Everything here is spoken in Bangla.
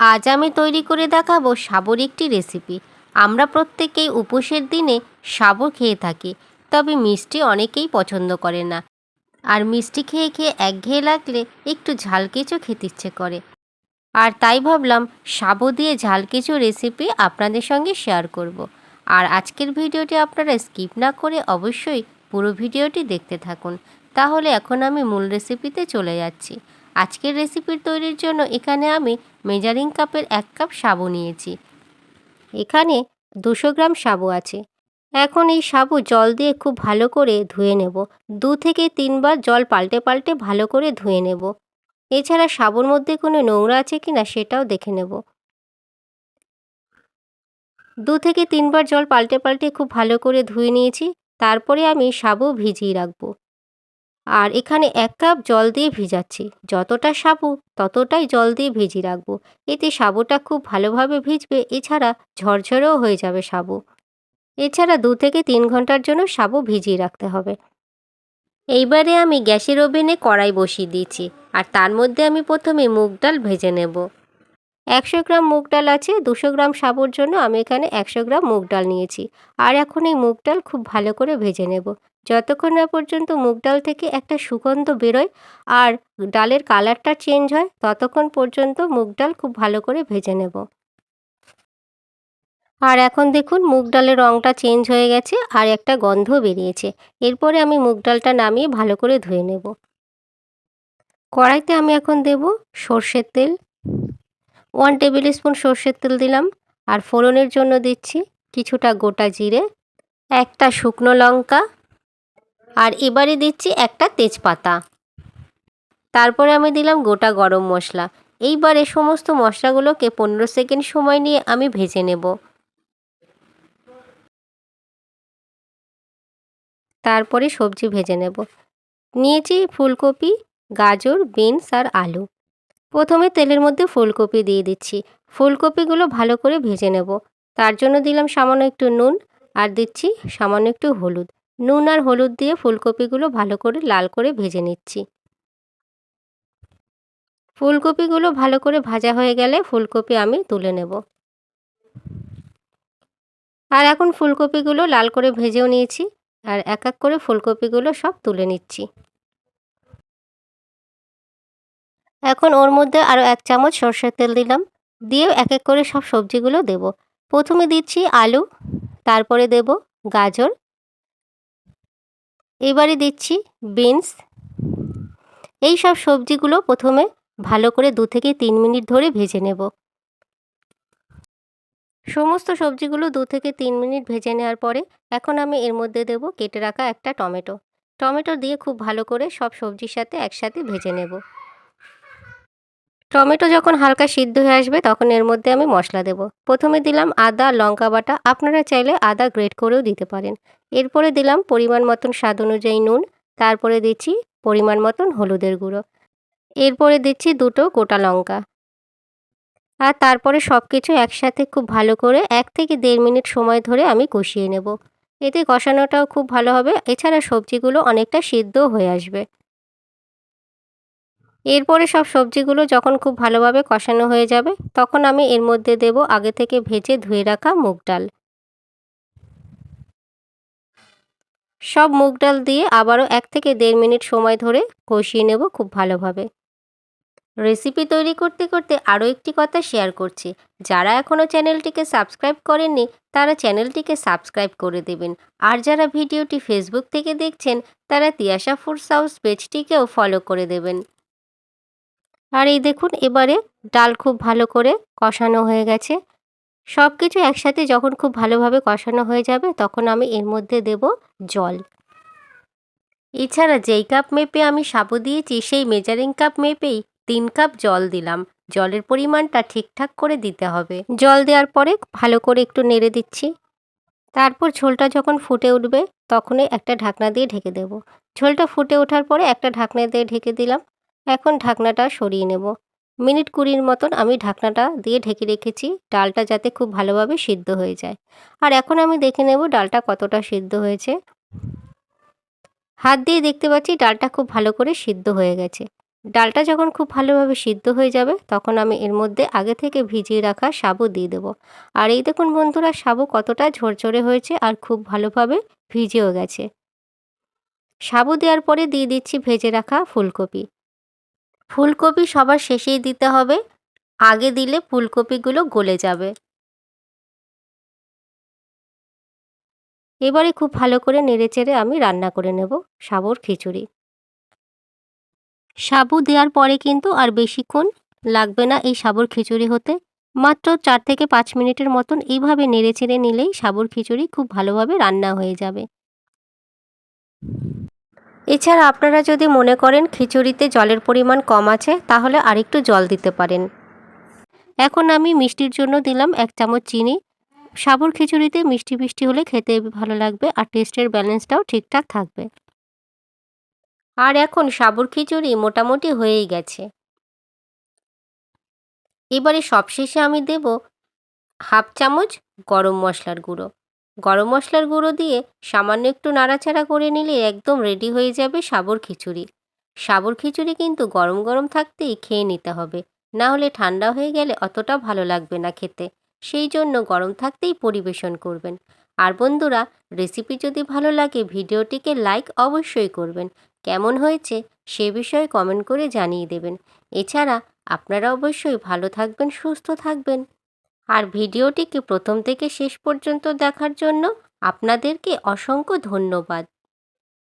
আজ আমি তৈরি করে দেখাবো সাবুর একটি রেসিপি। আমরা প্রত্যেকেই উপোসের দিনে সাবু খেয়ে থাকি, তবে মিষ্টি অনেকেই পছন্দ করে না। আর মিষ্টি খেয়ে খেয়ে একঘেয়ে লাগলে একটু ঝাল কেঁচো খেতে ইচ্ছে করে। আর তাই ভাবলাম সাবু দিয়ে ঝাল কেঁচো রেসিপি আপনাদের সঙ্গে শেয়ার করব। আর আজকের ভিডিওটি আপনারা স্কিপ না করে অবশ্যই পুরো ভিডিওটি দেখতে থাকুন। তাহলে এখন আমি মূল রেসিপিতে চলে যাচ্ছি। আজকের রেসিপির তৈরির জন্য এখানে আমি মেজারিং কাপের এক কাপ সাবু নিয়েছি। এখানে দুশো গ্রাম সাবু আছে। এখন এই সাবু জল দিয়ে খুব ভালো করে ধুয়ে নেব। দু থেকে তিনবার জল পাল্টে পাল্টে ভালো করে ধুয়ে নেব। এছাড়া সাবুর মধ্যে কোনো নোংরা আছে কি না সেটাও দেখে নেব। দু থেকে তিনবার জল পাল্টে পাল্টে খুব ভালো করে ধুয়ে নিয়েছি। তারপরে আমি সাবু ভিজিয়ে রাখব। আর এখানে এক কাপ জল দিয়ে ভিজাচ্ছি। যতটা সাবু, ততটাই জল দিয়ে ভিজিয়ে রাখব। এতে সাবুটা খুব ভালোভাবে ভিজবে, এছাড়া ঝরঝরেও হয়ে যাবে সাবু। এছাড়া দু থেকে তিন ঘণ্টার জন্য সাবু ভিজিয়ে রাখতে হবে। এইবারে আমি গ্যাসের ওভেনে কড়াই বসিয়ে দিয়েছি, আর তার মধ্যে আমি প্রথমে মুগ ডাল ভেজে নেব। একশো গ্রাম মুগ ডাল আছে, দুশো গ্রাম সাবুর জন্য আমি এখানে একশো গ্রাম মুগ ডাল নিয়েছি। আর এখন এই মুগ ডাল খুব ভালো করে ভেজে নেব। যতক্ষণ না পর্যন্ত মুগ ডাল থেকে একটা সুগন্ধ বেরোয় আর ডালের কালারটা চেঞ্জ হয়, ততক্ষণ পর্যন্ত মুগ ডাল খুব ভালো করে ভেজে নেব। আর এখন দেখুন মুগ ডালের রঙটা চেঞ্জ হয়ে গেছে আর একটা গন্ধ বেরিয়েছে। এরপরে আমি মুগ ডালটা নামিয়ে ভালো করে ধুয়ে নেব। কড়াইতে আমি এখন দেব সর্ষের তেল। ওয়ান টেবিল স্পুন সর্ষের তেল দিলাম আর ফোড়নের জন্য দিচ্ছি কিছুটা গোটা জিরে, একটা শুকনো লঙ্কা আর এবারে দিচ্ছি একটা তেজপাতা। তারপরে আমি দিলাম গোটা গরম মশলা। এইবারে সমস্ত মশলাগুলোকে পনেরো সেকেন্ড সময় নিয়ে আমি ভেজে নেব। তারপরে সবজি ভেজে নেব। নিয়েছি ফুলকপি, গাজর, বিনস আর আলু। প্রথমে তেলের মধ্যে ফুলকপি দিয়ে দিচ্ছি। ফুলকপিগুলো ভালো করে ভেজে নেব। তার জন্য দিলাম সামান্য একটু নুন আর দিচ্ছি সামান্য একটু হলুদ। নুন আর হলুদ দিয়ে ফুলকপিগুলো ভালো করে লাল করে ভেজে নিচ্ছি। ফুলকপিগুলো ভালো করে ভাজা হয়ে গেলে ফুলকপি আমি তুলে নেব। আর এখন ফুলকপিগুলো লাল করে ভেজেও নিয়েছি আর এক এক করে ফুলকপিগুলো সব তুলে নিচ্ছি। এখন ওর মধ্যে আরও এক চামচ সর্ষের তেল দিলাম দিয়ে এক এক করে সব সবজিগুলো দেব। প্রথমে দিচ্ছি আলু, তারপরে দেব গাজর এবারে দিচ্ছি বিনস। এই সব সবজিগুলো প্রথমে ভালো করে দু থেকে তিন মিনিট ধরে ভেজে নেব। সমস্ত সবজিগুলো দু থেকে তিন মিনিট ভেজে নেওয়ার পরে এখন আমি এর মধ্যে দেব কেটে রাখা একটা টমেটো। টমেটো দিয়ে খুব ভালো করে সব সবজির সাথে একসাথে ভেজে নেব। টমেটো যখন হালকা সিদ্ধ হয়ে আসবে, তখন এর মধ্যে আমি মশলা দেব। প্রথমে দিলাম আদা, লঙ্কা বাটা। আপনারা চাইলে আদা গ্রেট করেও দিতে পারেন। এরপরে দিলাম পরিমাণ মতন স্বাদ অনুযায়ী নুন। তারপরে দিচ্ছি পরিমাণ মতন হলুদের গুঁড়ো। এরপরে দিচ্ছি দুটো গোটা লঙ্কা। আর তারপরে সব কিছু একসাথে খুব ভালো করে এক থেকে দেড় মিনিট সময় ধরে আমি কষিয়ে নেব। এতে কষানোটাও খুব ভালো হবে। এছাড়া সবজিগুলো অনেকটা সিদ্ধও হয়ে আসবে। এরপরে সব সবজিগুলো যখন খুব ভালোভাবে কষানো হয়ে যাবে, তখন আমি এর মধ্যে দেব আগে থেকে ভেজে ধুয়ে রাখা মুগ ডাল। সব মুগ ডাল দিয়ে আবারও এক থেকে দেড় মিনিট সময় ধরে কষিয়ে নেব খুব ভালোভাবে। রেসিপি তৈরি করতে করতে আরও একটি কথা শেয়ার করছি। যারা এখনও চ্যানেলটিকে সাবস্ক্রাইব করেননি, তারা চ্যানেলটিকে সাবস্ক্রাইব করে দেবেন। আর যারা ভিডিওটি ফেসবুক থেকে দেখছেন, তারা তিয়াশা ফুডস হাউস পেজটিকেও ফলো করে দেবেন। আর এই দেখুন, এবারে ডাল খুব ভালো করে কষানো হয়ে গেছে। সব কিছু একসাথে যখন খুব ভালোভাবে কষানো হয়ে যাবে, তখন আমি এর মধ্যে দেব জল। এছাড়া যেই কাপ মেপে আমি সাবু দিয়েছি, সেই মেজারিং কাপ মেপেই তিন কাপ জল দিলাম। জলের পরিমাণটা ঠিকঠাক করে দিতে হবে। জল দেওয়ার পরে ভালো করে একটু নেড়ে দিচ্ছি। তারপর ঝোলটা যখন ফুটে উঠবে, তখনই একটা ঢাকনা দিয়ে ঢেকে দেব। ঝোলটা ফুটে ওঠার পরে একটা ঢাকনা দিয়ে ঢেকে দিলাম। এখন ঢাকনাটা সরিয়ে নেব। মিনিট কুড়ির মতন আমি ঢাকনাটা দিয়ে ঢেকে রেখেছি, ডালটা যাতে খুব ভালোভাবে সিদ্ধ হয়ে যায়। আর এখন আমি দেখে নেব ডালটা কতটা সিদ্ধ হয়েছে। হাত দিয়ে দেখতে পাচ্ছি ডালটা খুব ভালো করে সিদ্ধ হয়ে গেছে। ডালটা যখন খুব ভালোভাবে সিদ্ধ হয়ে যাবে, তখন আমি এর মধ্যে আগে থেকে ভিজিয়ে রাখা সাবু দিয়ে দেবো। আর এই দেখুন বন্ধুরা, সাবু কতটা ঝরঝরে হয়েছে আর খুব ভালোভাবে ভিজেও গেছে। সাবু দেওয়ার পরে দিয়ে দিচ্ছি ভেজে রাখা ফুলকপি। ফুলকপি সবার শেষেই দিতে হবে। আগে দিলে ফুলকপিগুলো গলে যাবে। এবারে খুব ভালো করে নেড়েচেড়ে আমি রান্না করে নেব সাবুর খিচুড়ি। সাবু দেওয়ার পরে কিন্তু আর বেশিক্ষণ লাগবে না এই সাবুর খিচুড়ি হতে। মাত্র চার থেকে পাঁচ মিনিটের মতন এইভাবে নেড়েচেড়ে নিলেই সাবুর খিচুড়ি খুব ভালোভাবে রান্না হয়ে যাবে। এছাড়া আপনারা যদি মনে করেন খিচুড়িতে জলের পরিমাণ কম আছে, তাহলে আরেকটু জল দিতে পারেন। এখন আমি মিষ্টির জন্য দিলাম এক চামচ চিনি। সাবুর খিচুড়িতে মিষ্টি মিষ্টি হলে খেতে ভালো লাগবে আর টেস্টের ব্যালেন্সটাও ঠিকঠাক থাকবে। আর এখন সাবুর খিচুড়ি মোটামুটি হয়েই গেছে। এবারে সবশেষে আমি দেব হাফ চামচ গরম মশলার গুঁড়ো। গরম মশলার গুঁড়ো দিয়ে সামান্য একটু নাড়াচাড়া করে নিলে একদম রেডি হয়ে যাবে সাবর খিচুড়ি। সাবর খিচুড়ি কিন্তু গরম গরম থাকতেই খেয়ে নিতে হবে। না হলে ঠান্ডা হয়ে গেলে অতটা ভালো লাগবে না খেতে। সেই জন্য গরম থাকতেই পরিবেশন করবেন। আর বন্ধুরা রেসিপি যদি ভালো লাগে, ভিডিওটিকে লাইক অবশ্যই করবেন। কেমন হয়েছে সে বিষয়ে কমেন্ট করে জানিয়ে দেবেন। এছাড়া আপনারা অবশ্যই ভালো থাকবেন, সুস্থ থাকবেন। আর ভিডিওটিকে প্রথম থেকে শেষ পর্যন্ত দেখার জন্য আপনাদেরকে অসংখ্য ধন্যবাদ।